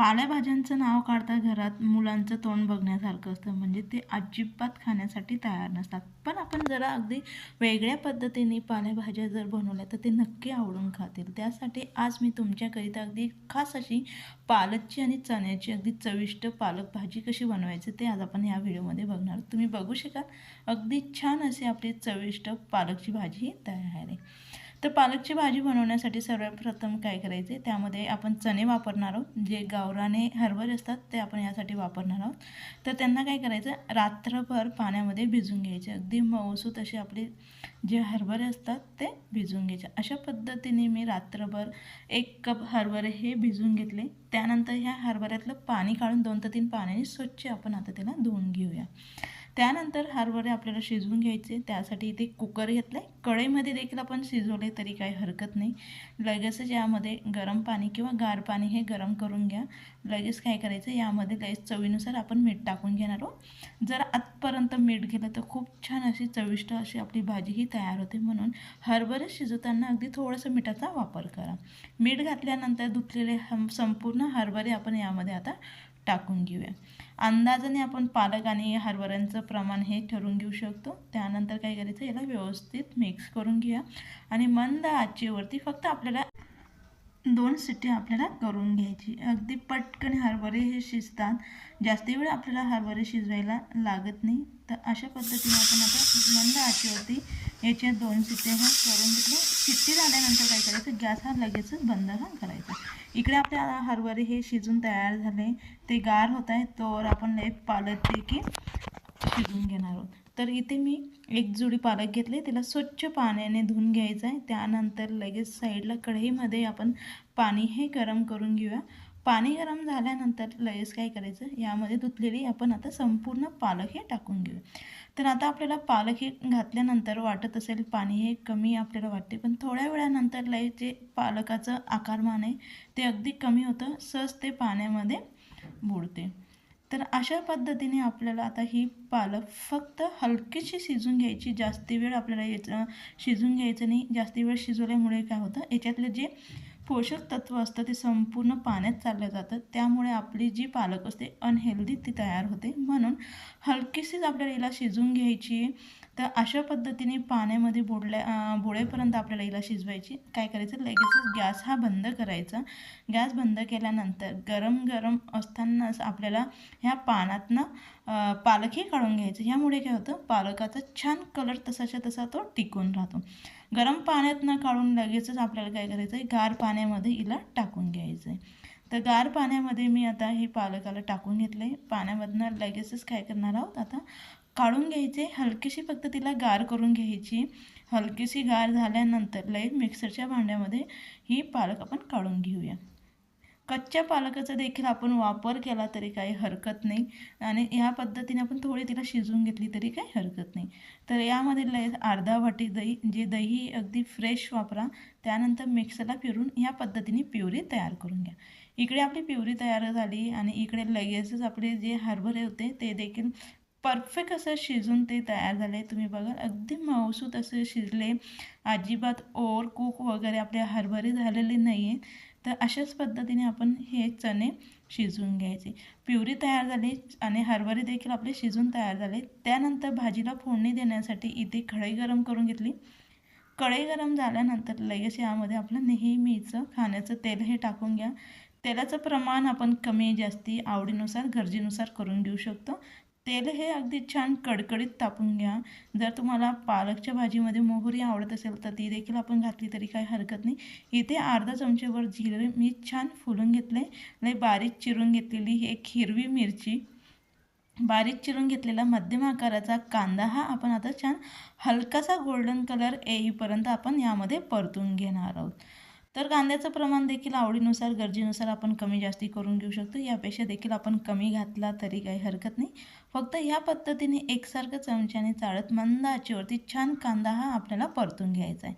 पालेभाज्यांचं नाव काढता घरात मुलांचं तोंड बघण्यासारखं असतं. म्हणजे ते अजिबात खाण्यासाठी तयार नसतात. पण आपण जरा अगदी वेगळ्या पद्धतीने पालेभाज्या जर बनवल्या तर ते नक्की आवडून खातील. त्यासाठी आज मी तुमच्याकरिता अगदी खास अशी पालकची आणि चण्याची अगदी चविष्ट पालक भाजी कशी बनवायची ते आज आपण या व्हिडिओमध्ये बघणार तुम्ही बघू शकाल. अगदी छान अशी आपली चविष्ट पालकची भाजी ही तयार आहे. तर पालकची भाजी बनवण्यासाठी सर्वप्रथम काय करायचे? त्यामध्ये आपण चणे वापरणार आहोत जे गावराने हरभरे असतात ते आपण यासाठी वापरणार आहोत. तर त्यांना काय करायचं? रात्रभर पाण्यामध्ये भिजून घ्यायचे. अगदी मऊसूत असे आपले जे हरभरे असतात ते भिजून घ्यायचे. अशा पद्धतीने मी रात्रभर एक कप हरभरे हे भिजून घेतले. त्यानंतर ह्या हरभऱ्यातलं पाणी काढून दोन ते तीन पाण्याने स्वच्छ आपण आता त्याला धुवून घेऊया. त्यानंतर हरभरे आपल्याला शिजवून घ्यायचे. त्यासाठी इथे कुकर घेतलं आहे कढईमध्ये देखील आपण शिजवले तरी काही हरकत नाही. लगेचच यामध्ये गरम पाणी किंवा गार पाणी हे गरम करून घ्या. लगेच काय करायचं यामध्ये लगेच चवीनुसार आपण मीठ टाकून घेणार आहोत. जर आतपर्यंत मीठ गेलं तर खूप छान अशी चविष्ट अशी आपली भाजी ही तयार होते. म्हणून हरभरे शिजवताना अगदी थोडंसं मिठाचा वापर करा. मीठ घातल्यानंतर धुतलेले हम संपूर्ण हरभरे आपण यामध्ये आता टाकून घेऊया. अंदाजाने आपण पालक आणि हरभऱ्यांचं प्रमाण हे ठरवून घेऊ शकतो. त्यानंतर काय करायचं याला व्यवस्थित मिक्स करून घ्या आणि मंद आचेवरती फक्त आपल्याला दोन सिटी आपल्याला करून घ्यायची. अगदी पटकन हरभरे हे शिजतात. जास्ती वेळ आपल्याला हरभरे शिजवायला लागत नाही. तर अशा पद्धतीने आपण आता मंद आचेवरती याचे दोन सिट्ट्या ह्या करून घेतले. शिट्टी झाल्यानंतर काय करायचं? गॅस हा लगेचच बंद हा करायचा. इकडे आपल्या हरभरे हे शिजून तयार झाले. ते गार होत आहे तर आपण एक पालक की शिजून घेणार आहोत. तर इथे मी एक जुडी पालक घेतले. त्याला स्वच्छ पाण्याने धुवून घ्यायचं आहे. त्यानंतर लगेच साईडला कढईमध्ये आपण पाणी हे गरम करून घेऊया. पाणी गरम झाल्यानंतर लगेच काय करायचं? यामध्ये धुतलेली आपण आता संपूर्ण पालक हे टाकून घेऊ तर आता आपल्याला पालक हे घातल्यानंतर वाटत असेल पाणी हे कमी आपल्याला वाटते पण थोड्या वेळानंतर लय जे पालकाचं आकारमान आहे ते अगदी कमी होतं सहज ते पाण्यामध्ये बुडते. तर अशा पद्धतीने आपल्याला आता ही पालक फक्त हलकीशी शिजून घ्यायची जास्ती वेळ आपल्याला याचं शिजून घ्यायचं नाही जास्ती वेळ शिजवल्यामुळे काय होतं? याच्यातलं जे पोषक तत्व असतं ते संपूर्ण पाण्यात चाललं जातं. त्यामुळे आपली जी पालक असते अनहेल्दी ती तयार होते. म्हणून हलकीशीच आपल्याला हिला शिजवून घ्यायची. तर अशा पद्धतीने पाण्यामध्ये बुडल्या बुडेपर्यंत आपल्याला हिला शिजवायची. काय करायचं? लगेचच गॅस हा बंद करायचा. गॅस बंद केल्यानंतर गरम गरम असतानाच आपल्याला ह्या पानातनं पालकही काढून घ्यायचं. ह्यामुळे काय होतं? पालकाचा छान कलर तसाच्या तसा तो टिकून राहतो. गरम पाण्यातनं काढून लगेचच आपल्याला काय करायचं आहे? गार पाण्यामध्ये हिला टाकून घ्यायचं आहे तर गार पाण्यामध्ये मी आता हे पालकाला टाकून घेतलं आहे पाण्यामधनं लगेचच काय करणार आहोत? आता काढून घ्यायचे हलकीशी फक्त तिला गार करून घ्यायची. हलकीशी गार झाल्यानंतर लई मिक्सरच्या भांड्यामध्ये ही पालक आपण काढून घेऊया. कच्च्या पालकाचा देखील आपण वापर केला तरी काही हरकत नाही. आणि ह्या पद्धतीने आपण थोडी तिला शिजवून घेतली तरी काही हरकत नाही. तर यामध्ये लय अर्धा वाटी दही जे दही अगदी फ्रेश वापरा त्यानंतर मिक्सरला फिरून ह्या पद्धतीने प्युरी तयार करून घ्या. इकडे आपली प्युरी तयार झाली आणि इकडे लगेचच आपले जे हरभरे होते ते देखील परफेक्ट असं शिजून ते तयार झाले. तुम्ही बघा अगदी मऊसूत असे शिजले. अजिबात ओवर कुक वगैरे आपले हरभरे झालेले नाही आहेत तर अशाच पद्धतीने आपण हे चणे शिजवून घ्यायचे. प्युरी तयार झाली आणि हरभरे देखील आपले शिजून तयार झाले. त्यानंतर भाजीला फोडणी देण्यासाठी इथे कढई गरम करून घेतली. कढई गरम झाल्यानंतर लगेच यामध्ये आपलं नेहमीचं खाण्याचं तेल हे टाकून घ्या. तेलाचं प्रमाण आपण कमी जास्ती आवडीनुसार गरजेनुसार करून घेऊ शकतो. तेल हे अगदी छान कडकडीत तापून घ्या. जर तुम्हाला पालकच्या भाजीमध्ये मोहरी आवडत असेल तर ती देखील आपण घातली तरी काही हरकत नाही. इथे अर्धा चमचेवर जिरे मी छान फुलून घेतले. लय बारीक चिरून घेतलेली एक हिरवी मिरची. बारीक चिरून घेतलेला मध्यम आकाराचा कांदा हा आपण आता छान हलकासा गोल्डन कलर येईपर्यंत आपण यामध्ये परतून घेणार आहोत. तर कांद्याचं प्रमाण देखील आवडीनुसार गरजेनुसार आपण कमी जास्ती करून घेऊ शकतो. यापेक्षा देखील आपण कमी घातला तरी काही हरकत नाही. फक्त ह्या पद्धतीने एकसारखं चमच्याने चाळत मंद आचेवरती छान कांदा हा आपल्याला परतून घ्यायचा आहे.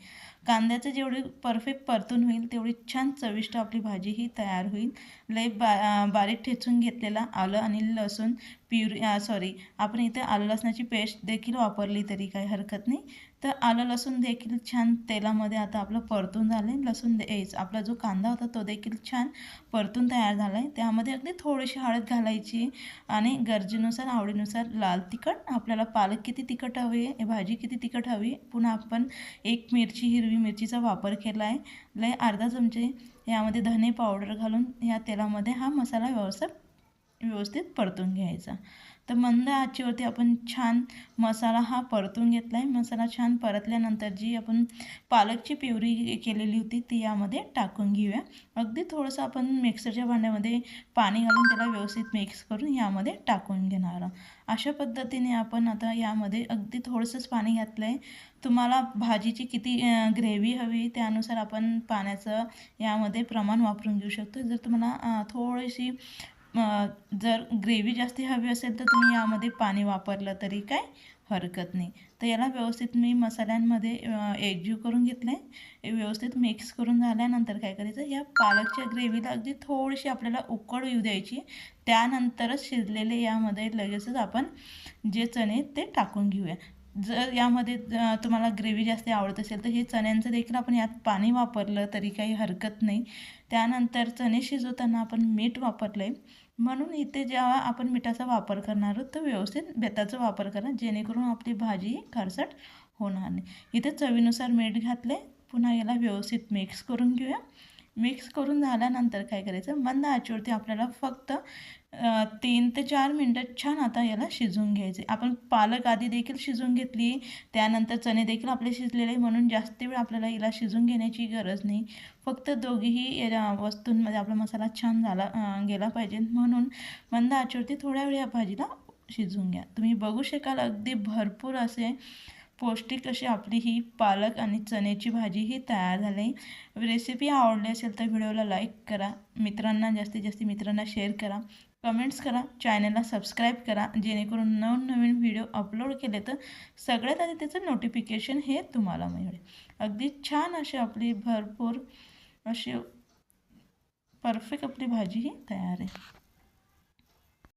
कांद्याचं जेवढी परफेक्ट परतून होईल तेवढी छान चविष्ट आपली भाजी ही तयार होईल. लय बा बारीक ठेचून घेतलेला आलं आणि लसूण प्युरी सॉरी आपण इथे आलं लसणाची पेस्ट देखील वापरली तरी काही हरकत नाही. तर आलं लसूण देखील छान तेलामध्ये आता आपलं परतून झालं आहे लसूण दे आपला जो कांदा होता तो देखील छान परतून तयार झाला आहे त्यामध्ये अगदी थोडीशी हळद घालायची आणि गरजेनुसार आवडीनुसार लाल तिखट. आपल्याला पालक किती तिखट हवी आहे भाजी किती तिखट हवी पुन्हा आपण एक मिरची हिरवी मिरचीचा वापर केला आहे लय अर्धा चमचे यामध्ये धने पावडर घालून या तेलामध्ये हा मसाला व्यवस्थित व्यवस्थित परतून घ्यायचा. तर मंद आचीवरती आपण छान मसाला हा परतून घेतला आहे मसाला छान परतल्यानंतर जी आपण पालकची प्युरी केलेली होती ती यामध्ये टाकून घेऊया. अगदी थोडंसं आपण मिक्सरच्या भांड्यामध्ये पाणी घालून त्याला व्यवस्थित मिक्स करून यामध्ये टाकून घेणार अशा पद्धतीने आपण आता यामध्ये अगदी थोडंसंच पाणी घातलं आहे तुम्हाला भाजीची किती ग्रेव्ही हवी त्यानुसार आपण पाण्याचं यामध्ये प्रमाण वापरून घेऊ शकतो. जर तुम्हाला थोडीशी जर ग्रेव्ही जास्त हवी असेल तर तुम्ही यामध्ये पाणी वापरलं तरी काय हरकत नाही. तर याला व्यवस्थित मी मसाल्यांमध्ये एकजीव करून घेतलं. आहे व्यवस्थित मिक्स करून झाल्यानंतर काय करायचं या पालकच्या ग्रेव्हीला अगदी थोडीशी आपल्याला उकळ येऊ द्यायची. त्यानंतरच शिजलेले यामध्ये लगेचच आपण जे चणे ते टाकून घेऊया. जर यामध्ये तुम्हाला ग्रेव्ही जास्त आवडत असेल तर हे चण्यांचं देखील आपण यात पाणी वापरलं तरी काही हरकत नाही. त्यानंतर चणे शिजवताना आपण मीठ वापरलं आहे म्हणून इथे जेव्हा आपण मिठाचा वापर करणार आहोत तर व्यवस्थित बेताचा वापर करा जेणेकरून आपली भाजी खरसट होणार नाही. इथे चवीनुसार मीठ घातले पुन्हा याला व्यवस्थित मिक्स करून घेऊया. मिक्स करून झाल्यानंतर काय करायचं? मंद आचेवरती आपल्याला फक्त तीन ते चार मिनटं छान आता याला शिजवून घ्यायचे. आपण पालक आधी देखील शिजवून घेतली त्यानंतर चणे देखील आपले शिजलेले म्हणून जास्त वेळ आपल्याला याला शिजून घेण्याची गरज नाही. फक्त दोघीही या वस्तूंमध्ये आपला मसाला छान झाला गेला पाहिजे. म्हणून मंद आचुरती थोड्या वेळ या भाजीला शिजवून घ्या. तुम्ही बघू शकाल अगदी भरपूर असे पौष्टिक अशी आपली ही पालक आणि चण्याची भाजी ही तयार झाली. रेसिपी आवडली असेल तर व्हिडिओला लाईक करा. मित्रांना जास्तीत जास्त मित्रांना शेअर करा. कमेंट्स करा चॅनलला सबस्क्राईब करा जेणेकरून नवनवीन व्हिडिओ अपलोड केले तर सगळ्यात आधी त्याचं नोटिफिकेशन हे तुम्हाला मिळेल. अगदी छान अशी आपली भरपूर अशी परफेक्ट आपली भाजी ही तयार आहे.